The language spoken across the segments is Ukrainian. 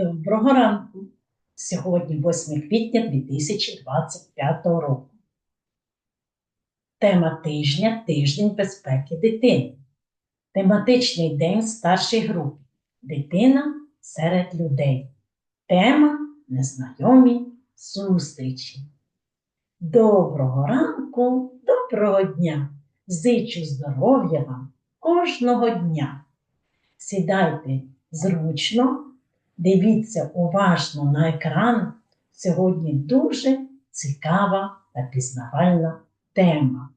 Доброго ранку! Сьогодні 8 квітня 2025 року. Тема тижня тиждень безпеки дитини. Тематичний день старшій групі. Дитина серед людей. Тема незнайомі зустрічі. Доброго ранку, доброго дня! Зичу здоров'я вам кожного дня. Сідайте зручно. Дивіться уважно на екран. Сьогодні дуже цікава та пізнавальна тема.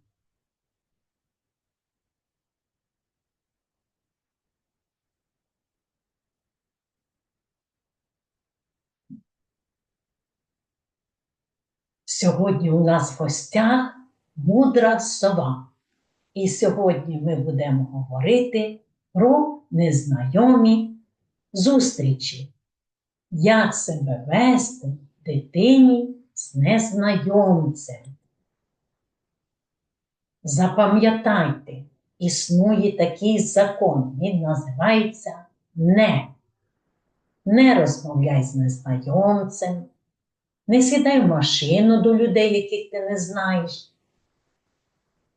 Сьогодні у нас в гостях мудра сова. І сьогодні ми будемо говорити про незнайомі зустрічі як себе вести дитині з незнайомцем. Запам'ятайте, існує такий закон, він називається не. Не розмовляй з незнайомцем, не сідай в машину до людей, яких ти не знаєш.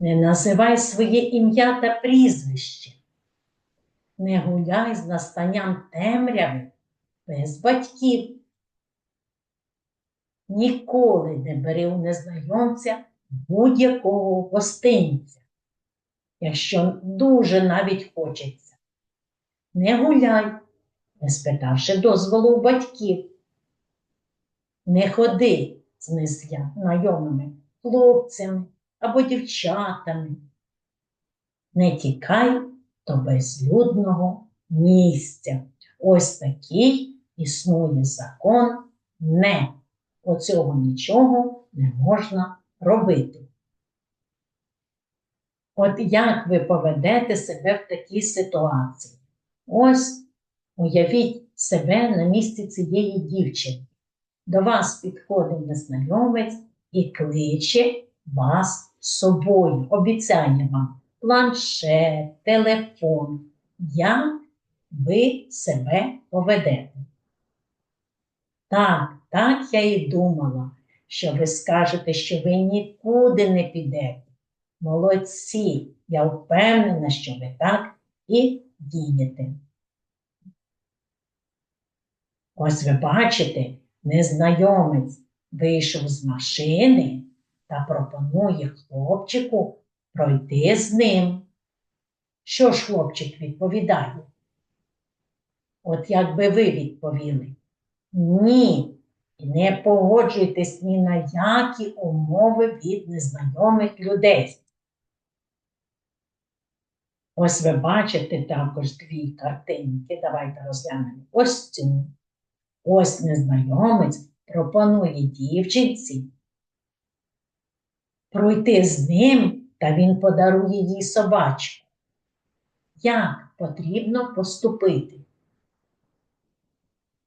Не називай своє ім'я та прізвище. Не гуляй з настанням темряви без батьків. Ніколи не бери у незнайомця будь-якого гостинця, якщо дуже навіть хочеться. Не гуляй, не спитавши дозволу у батьків. Не ходи з незнайомими хлопцями або дівчатами. Не тікай до безлюдного місця. Ось такий існує закон не. Оцього нічого не можна робити. От як ви поведете себе в такій ситуації? Ось уявіть себе на місці цієї дівчини. До вас підходить незнайомець і кличе вас собою. Обіцяє вам планшет, телефон. Як ви себе поведете? Так, так я і думала, що ви скажете, що ви нікуди не підете. Молодці, я впевнена, що ви так і дієте. Ось ви бачите, незнайомець вийшов з машини та пропонує хлопчику пройти з ним. Що ж хлопчик відповідає? От як би ви відповіли? Ні, не погоджуйтесь ні на які умови від незнайомих людей. Ось ви бачите також дві картинки. Давайте розглянемо ось цю. Ось незнайомець пропонує дівчинці пройти з ним, та він подарує їй собачку. Як потрібно поступити?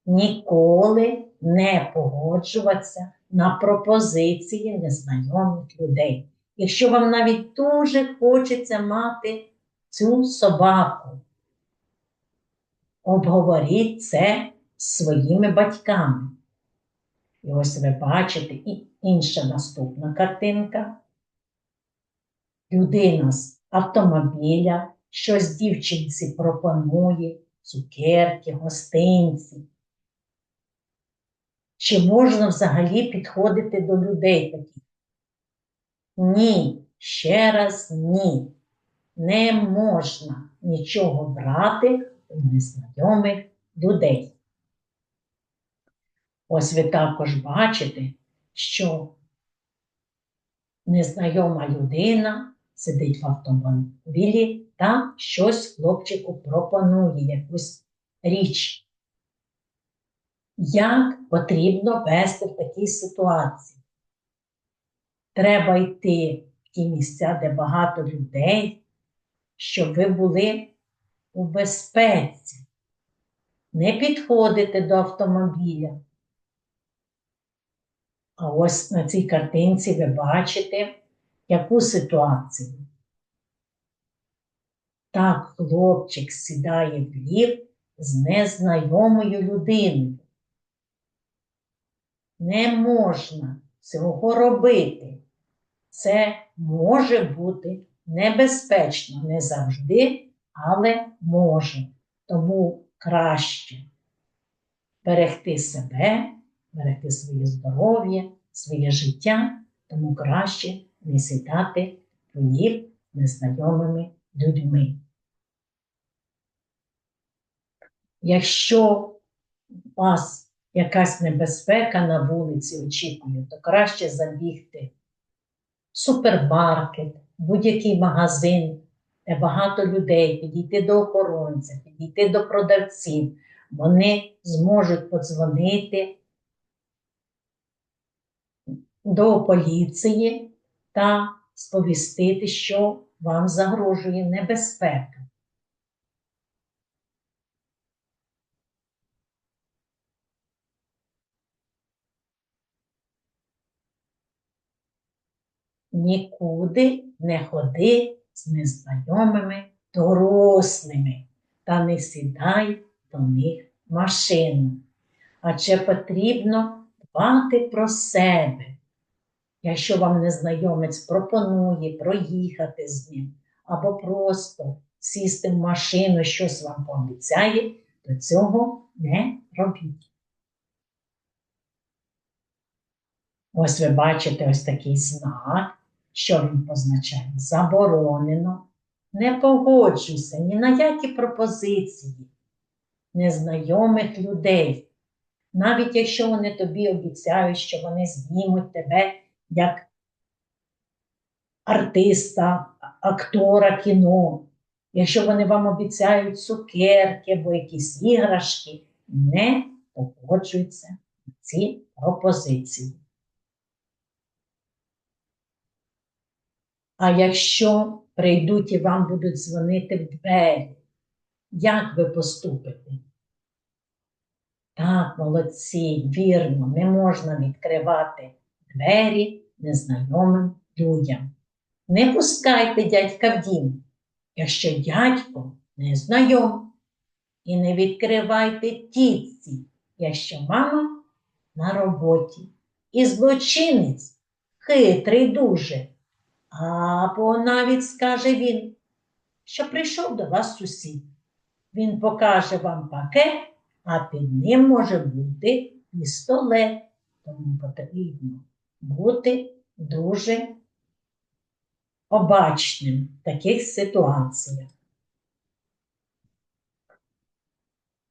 Ніколи не погоджуватися на пропозиції незнайомих людей. Якщо вам навіть дуже хочеться мати цю собаку, обговоріть це своїми батьками. І ось ви бачите і інша наступна картинка. Людина з автомобіля щось дівчинці пропонує, цукерки, гостинці. Чи можна взагалі підходити до людей таких? Ні, ще раз ні. Не можна нічого брати у незнайомих людей. Ось ви також бачите, що незнайома людина сидить в автомобілі та щось хлопчику пропонує якусь річ. Як потрібно вести в такій ситуації? Треба йти в ті місця, де багато людей, щоб ви були у безпеці. Не підходите до автомобіля. А ось на цій картинці ви бачите, яку ситуацію. Так хлопчик сідає в ліфт з незнайомою людиною. Не можна цього робити. Це може бути небезпечно, не завжди, але може. Тому краще берегти себе, берегти своє здоров'я, своє життя, тому краще не сідати в них незнайомими людьми. Якщо вас якась небезпека на вулиці очікує, то краще забігти в супермаркет, будь-який магазин, де багато людей, підійти до охоронця, підійти до продавців. Вони зможуть подзвонити до поліції та сповістити, що вам загрожує небезпека. Нікуди не ходи з незнайомими дорослими та не сідай до них машину. Адже потрібно дбати про себе. Якщо вам незнайомець пропонує проїхати з ним або просто сісти в машину, щось вам пообіцяє, то цього не робіть. Ось ви бачите ось такий знак, що він позначає? Заборонено. Не погоджуйся ні на які пропозиції незнайомих людей. Навіть якщо вони тобі обіцяють, що вони знімуть тебе як артиста, актора кіно, якщо вони вам обіцяють цукерки або якісь іграшки, не погоджуються на ці пропозиції. А якщо прийдуть і вам будуть дзвонити в двері, як ви поступите? Так, молодці, вірно, не можна відкривати двері незнайомим людям. Не пускайте дядька в дім, якщо дядько не знайом. І не відкривайте тітці, якщо мама на роботі. І злочинець хитрий дуже. Або навіть скаже він, що прийшов до вас сусід. Він покаже вам пакет, а під ним може бути пістолет. Тому потрібно бути дуже обачним в таких ситуаціях.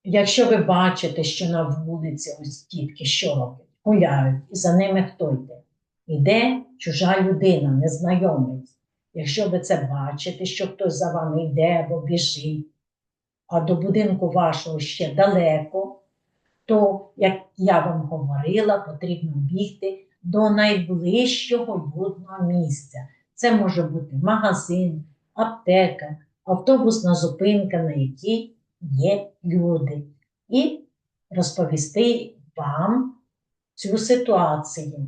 Якщо ви бачите, що на вулиці ось дітки що роблять? Гуляють, і за ними хто йде? Йде чужа людина, незнайомець. Якщо ви це бачите, що хтось за вами йде або біжить, а до будинку вашого ще далеко, то, як я вам говорила, потрібно бігти до найближчого людного місця. Це може бути магазин, аптека, автобусна зупинка, на якій є люди, і розповісти вам цю ситуацію.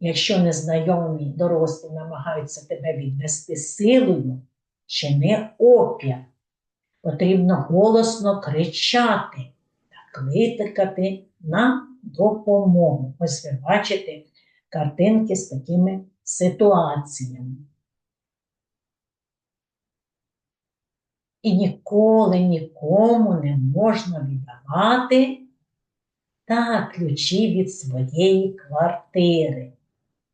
Якщо незнайомі дорослі намагаються тебе відвести силою, чини опір. Потрібно голосно кричати та кликати на допомогу. Ось ви бачите картинки з такими ситуаціями. І ніколи нікому не можна віддавати та ключі від своєї квартири,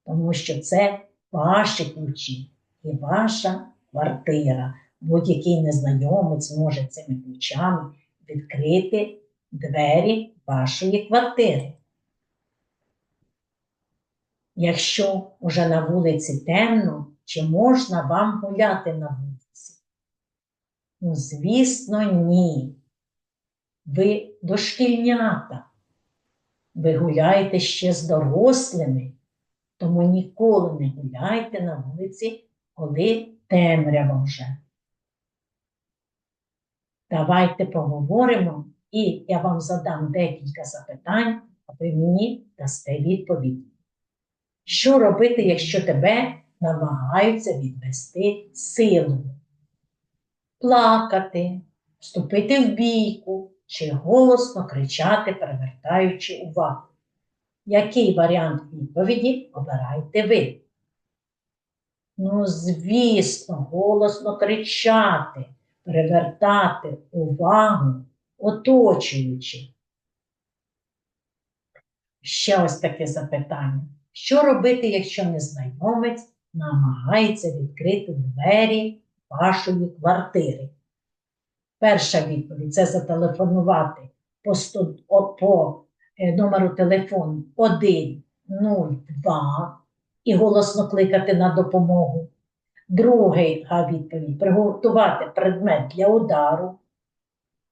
тому що це ваші ключі і ваша квартира. Будь-який незнайомець може цими ключами відкрити двері вашої квартири. Якщо вже на вулиці темно, чи можна вам гуляти на вулиці? Ну, звісно, ні. Ви дошкільнята. Ви гуляєте ще з дорослими, тому ніколи не гуляйте на вулиці, коли темрява вже. Давайте поговоримо, і я вам задам декілька запитань, а ви мені дасте відповідь. Що робити, якщо тебе намагаються відвести силою? Плакати, вступити в бійку, чи голосно кричати, привертаючи увагу. Який варіант відповіді обираєте ви? Ну, звісно, голосно кричати, привертати увагу оточуючих. Ще ось таке запитання. Що робити, якщо незнайомець намагається відкрити двері вашої квартири? Перша відповідь це зателефонувати по, 100, о, по е, номеру телефону 102 і голосно кликати на допомогу. Друга відповідь приготувати предмет для удару.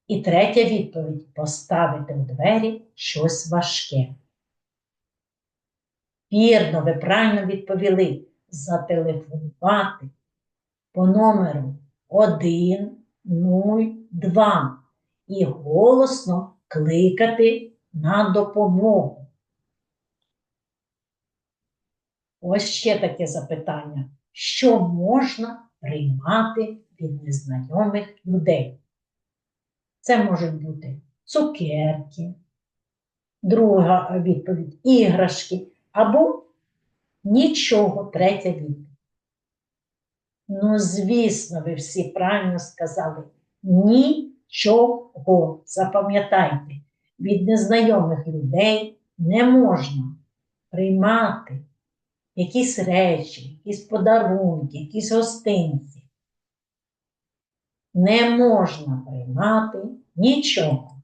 І третя відповідь поставити у двері щось важке. Вірно, ви правильно відповіли зателефонувати по номеру 102 і голосно кликати на допомогу. Ось ще таке запитання. Що можна приймати від незнайомих людей? Це можуть бути цукерки, друга відповідь іграшки або нічого, третя відповідь. Ну, звісно, ви всі правильно сказали. Нічого. Запам'ятайте, від незнайомих людей не можна приймати якісь речі, якісь подарунки, якісь гостинці. Не можна приймати нічого.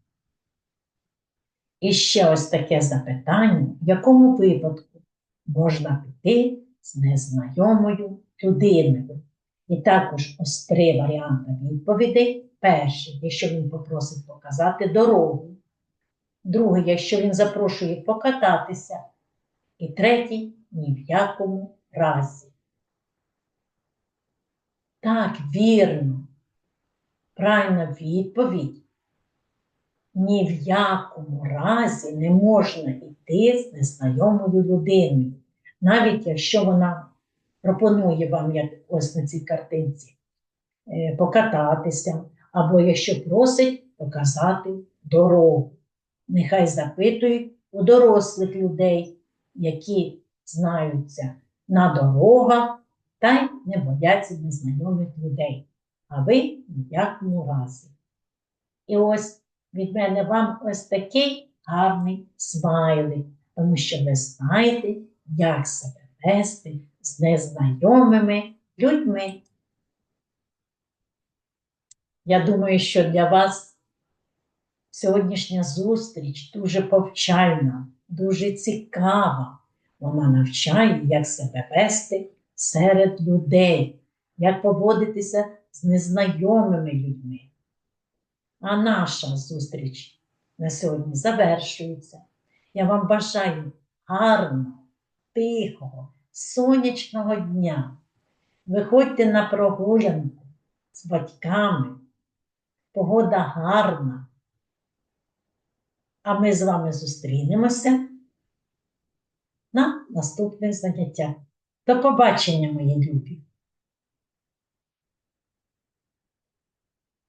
І ще ось таке запитання, в якому випадку можна піти з незнайомою людиною. І також ось три варіанти відповідей. Перший, якщо він попросить показати дорогу. Другий, якщо він запрошує покататися. І третій ні в якому разі. Так, вірно. Правильна відповідь. Ні в якому разі не можна йти з незнайомою людиною, навіть якщо вона пропонує вам, як ось на цій картинці, е, покататися, або якщо просить показати дорогу. Нехай запитують у дорослих людей, які знаються на дорогах та й не бояться незнайомих людей. А ви ні в якому разі. І ось від мене вам ось такий гарний смайлик, тому що ви знаєте, як себе вести з незнайомими людьми. Я думаю, що для вас сьогоднішня зустріч дуже повчальна, дуже цікава. Вона навчає, як себе вести серед людей, як поводитися з незнайомими людьми. А наша зустріч на сьогодні завершується. Я вам бажаю гарного, тихого, сонячного дня. Виходьте на прогулянку з батьками. Погода гарна. А ми з вами зустрінемося на наступних заняттях. До побачення, мої любі!